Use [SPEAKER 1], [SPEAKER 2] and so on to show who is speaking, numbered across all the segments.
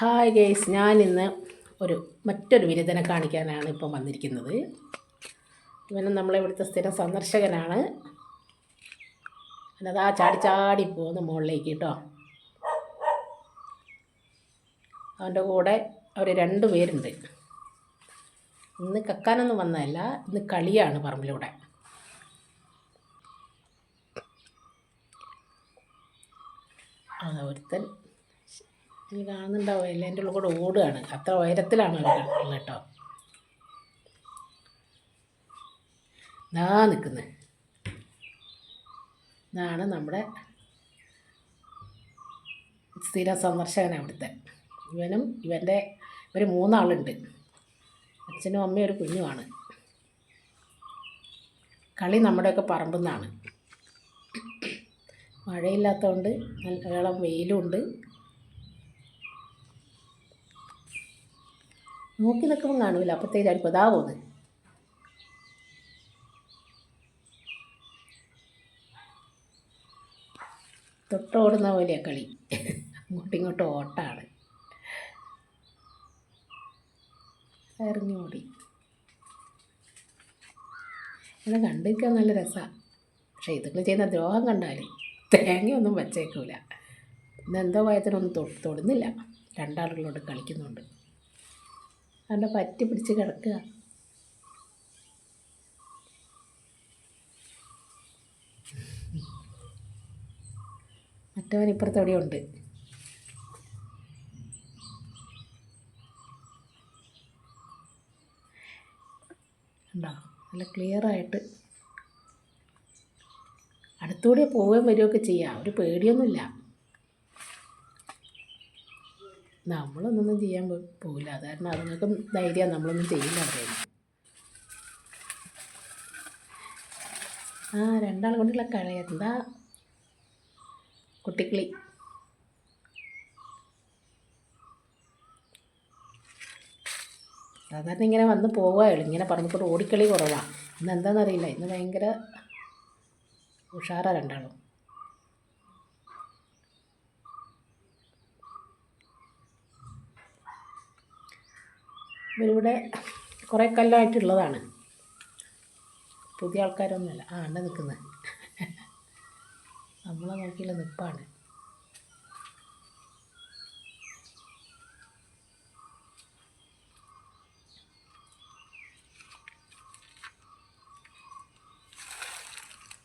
[SPEAKER 1] Hi guys ഞാനിന്ന് ഒരു മറ്റൊരു വിരുദ്ധനെ കാണിക്കാനാണ് ഇപ്പം വന്നിരിക്കുന്നത്. ഇവനും നമ്മളെ ഇവിടുത്തെ സ്ഥിരം സന്ദർശകനാണ്. അതാ ചാടി ചാടി പോകുന്നു മുകളിലേക്ക് കേട്ടോ. അവന്റെ കൂടെ അവർ രണ്ട് പേരുണ്ട്. ഇന്ന് കക്കാനൊന്നും വന്നതല്ല ഇന്ന് കളിയാണ് പറമ്പിലൂടെ. ഒരുത്തൻ നീ കാണുന്നുണ്ടാവും എല്ലാം എന്റെ ഉള്ളിൽ കൂടെ ഓടുകയാണ്. അത്ര ഉയരത്തിലാണ് കേട്ടോ. ദാ നിൽക്കുന്നത് ഇതാണ് നമ്മുടെ സ്ഥിര സന്ദർശകൻ അവിടുത്തെ. ഇവനും ഇവന്റെ ഇവർ മൂന്നാളുണ്ട്. അച്ഛനും അമ്മയും ഒരു കുഞ്ഞുമാണ്. കളി നമ്മുടെയൊക്കെ പറമ്പിൽ നിന്നാണ് മഴയില്ലാത്തതുകൊണ്ട് നല്ല വെയിലും ഉണ്ട്. നോക്കി നിൽക്കുമ്പോൾ കാണൂല അപ്പോഴത്തേക്കായിരിക്കും അതാ പോകുന്നത്. തൊട്ടോടുന്ന പോലെയാണ് കളി. അങ്ങോട്ടും ഇങ്ങോട്ടും ഓട്ടാണ്. ഓടി. ഇത് കണ്ടിരിക്കാൻ നല്ല രസമാണ് പക്ഷേ ഇതുങ്ങൾ ചെയ്യുന്ന ദ്രോഹം കണ്ടാൽ തേങ്ങയൊന്നും വച്ചേക്കൂല. ഇന്നെന്തോ ഭയത്തിനൊന്നും തൊടുന്നില്ല. രണ്ടാളുകളോട് കളിക്കുന്നുണ്ട്. അവന്റെ പറ്റി പിടിച്ച് കിടക്കുക. മറ്റവൻ ഇപ്പുറത്തെവിടെ ഉണ്ട് ഉണ്ടോ നല്ല ക്ലിയർ ആയിട്ട്. അടുത്തൂടെ പോവുകയും വരികയൊക്കെ ചെയ്യാം. ഒരു പേടിയൊന്നുമില്ല. നമ്മളൊന്നും ചെയ്യാൻ പോകില്ല അത് കാരണം അതുങ്ങൾക്ക് ധൈര്യം നമ്മളൊന്നും ചെയ്യില്ല ആ രണ്ടാൾ കൊണ്ടുള്ള കളി. എന്താ? കുട്ടിക്കിളി. സാധാരണ ഇങ്ങനെ വന്ന് പോവുകയുള്ളൂ ഇങ്ങനെ പറഞ്ഞപ്പോൾ ഓടിക്കളി കുറവാണ് ഇന്ന് എന്താണെന്നറിയില്ല. ഇന്ന് ഭയങ്കര ഉഷാറാണ് രണ്ടാളും. ഇവരിവിടെ കുറേ കല്ലായിട്ടുള്ളതാണ്. പുതിയ ആൾക്കാരൊന്നുമല്ല. ആ അണ്ട നിൽക്കുന്നത് നമ്മളെ നോക്കിയുള്ള നിപ്പാണ്.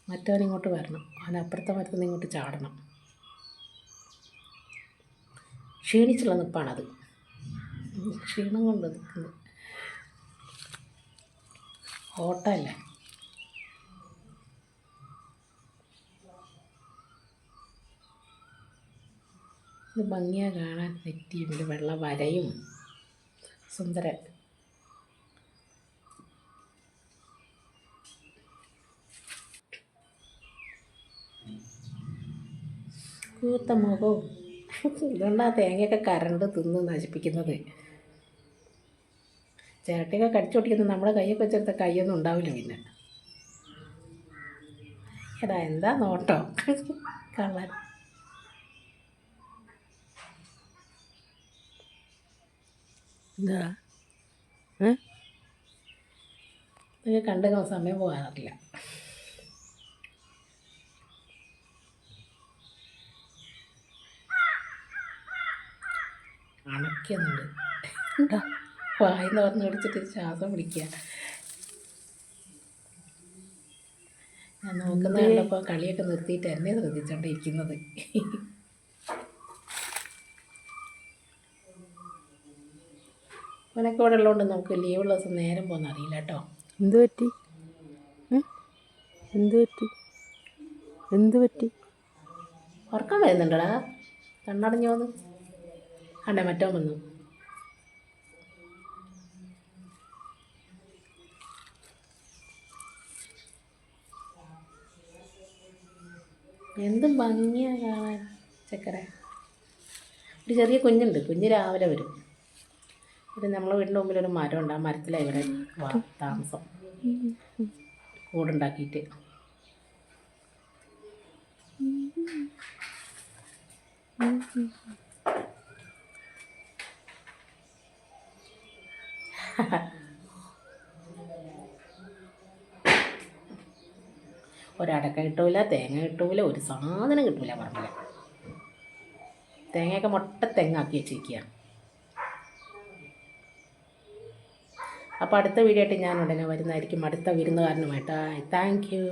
[SPEAKER 1] മറ്റവൻ ഇങ്ങോട്ട് വരണം. അവനപ്പുറത്തെ മരത്തിൽ നിന്ന് ഇങ്ങോട്ട് ചാടണം. ക്ഷീണിച്ചുള്ള നിൽപ്പാണത് ഉം, ക്ഷീണം കൊണ്ട് നിൽക്കുന്നത് ഓട്ടമല്ലേ? ഇത് ഭംഗിയാ കാണാൻ നെറ്റിയും വെള്ള വരയും സുന്ദരൻ. കൂത്ത മുഖവും. ഇതുകൊണ്ടാണ് തേങ്ങയൊക്കെ കരണ്ട് തിന്ന് നശിപ്പിക്കുന്നത്. ചേട്ടയൊക്കെ കടിച്ചൊട്ടിക്കുന്നത് നമ്മുടെ കൈയൊക്കെ വെച്ചെടുത്ത കൈയൊന്നും ഉണ്ടാവില്ല പിന്നെ. എടാ എന്താ നോട്ടോ? കള്ളൻ.
[SPEAKER 2] എന്താ?
[SPEAKER 1] നിങ്ങൾ കണ്ട് സമയം പോകാറില്ല അണക്കുന്നുണ്ട്
[SPEAKER 2] എന്താ?
[SPEAKER 1] വായി നിറഞ്ഞു പിടിച്ചിട്ട് ശ്വാസം പിടിക്കുക. ഞാൻ നോക്കുന്ന കണ്ടപ്പോൾ കളിയൊക്കെ നിർത്തിയിട്ട് എന്നെ ശ്രദ്ധിച്ചോണ്ടിരിക്കുന്നത്. ഇവനൊക്കെ ഇവിടെ ഉള്ളതുകൊണ്ട് നമുക്ക് ലീവുള്ള ദിവസം നേരം പോകുന്ന അറിയില്ല കേട്ടോ.
[SPEAKER 2] എന്ത് പറ്റി? എന്ത് പറ്റി? എന്ത് പറ്റി?
[SPEAKER 1] ഉറക്കം വരുന്നുണ്ടടാ. കണ്ണടഞ്ഞോന്ന് കണ്ടേ മറ്റോ വന്നു. എന്ത് ഭംഗിയാ കാണാൻ ചക്കരെ. ഒരു ചെറിയ കുഞ്ഞുണ്ട്. കുഞ്ഞ് രാവിലെ വരും. ഇത് നമ്മളെ വീടിന്റെ മുമ്പിൽ ഒരു മരമുണ്ട്. ആ മരത്തിലാണ് ഇവിടെ താമസം. കൂടുണ്ടാക്കിയിട്ട്. ha ha ഒരടക്ക കിട്ടൂല തേങ്ങ കിട്ടൂല ഒരു സാധനം കിട്ടൂല പറമ്പിൽ തേങ്ങയൊക്കെ മൊട്ട തെങ്ങാക്കി വെച്ചിരിക്കുക അപ്പോൾ അടുത്ത വീഡിയോ ആയിട്ട് ഞാൻ ഉടനെ വരുന്നതായിരിക്കും. അടുത്ത വിരുന്നുകാരനുമായിട്ട് താങ്ക് യു